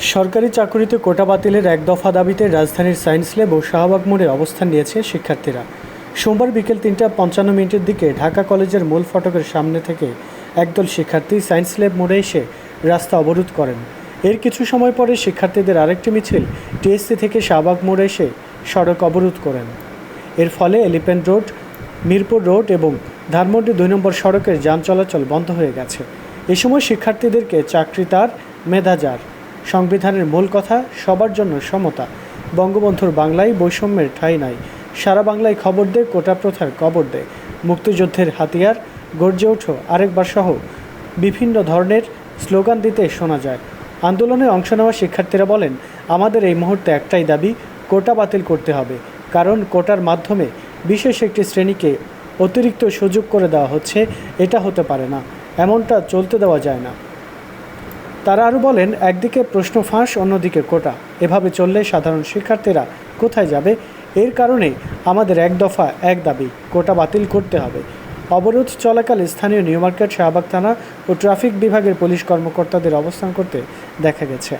সরকারি চাকরিতে কোটা বাতিলের এক দফা দাবিতে রাজধানীর সায়েন্স ল্যাব ও শাহবাগ মোড়ে অবস্থান নিয়েছে শিক্ষার্থীরা। সোমবার বিকেল তিনটা পঞ্চান্ন মিনিটের দিকে ঢাকা কলেজের মূল ফটকের সামনে থেকে একদল শিক্ষার্থী সায়েন্স ল্যাব মোড়ে এসে রাস্তা অবরোধ করেন। এর কিছু সময় পরে শিক্ষার্থীদের আরেকটি মিছিল টিএসসি থেকে শাহবাগ মোড়ে এসে সড়ক অবরোধ করেন। এর ফলে এলিফ্যান্ট রোড, মিরপুর রোড এবং ধানমন্ডি দুই নম্বর সড়কের যান চলাচল বন্ধ হয়ে গেছে। এ সময় শিক্ষার্থীদেরকে চাকরি তার মেধাজার সংবিধানের মূল কথা, সবার জন্য সমতা। বঙ্গবন্ধুর বাংলায় বৈষম্যের ঠাঁই নাই। সারা বাংলায় খবর দে, কোটা প্রথার কবর দে। মুক্তিযুদ্ধের হাতিয়ার, গর্জে ওঠো আরেকবার সহ। বিভিন্ন ধরনের স্লোগান দিতে শোনা যায়। আন্দোলনে অংশ নেওয়া শিক্ষার্থীরা বলেন, আমাদের এই মুহূর্তে একটাই দাবি, কোটা বাতিল করতে হবে। কারণ কোটার মাধ্যমে বিশেষ একটি শ্রেণীকে অতিরিক্ত সুযোগ করে দেওয়া হচ্ছে, এটা হতে পারে না। এমনটা চলতে দেওয়া যায় না। তারা আরও বলেন, একদিকে প্রশ্ন ফাঁস, অন্যদিকে কোটা। এভাবে চললে সাধারণ শিক্ষার্থীরা কোথায় যাবে? এর কারণে আমাদের এক দফা, এক দাবি, কোটা বাতিল করতে হবে। অবরোধ চলাকালে স্থানীয় নিউ মার্কেট, শাহবাগ থানা ও ট্রাফিক বিভাগের পুলিশ কর্মকর্তাদের অবস্থান করতে দেখা গেছে।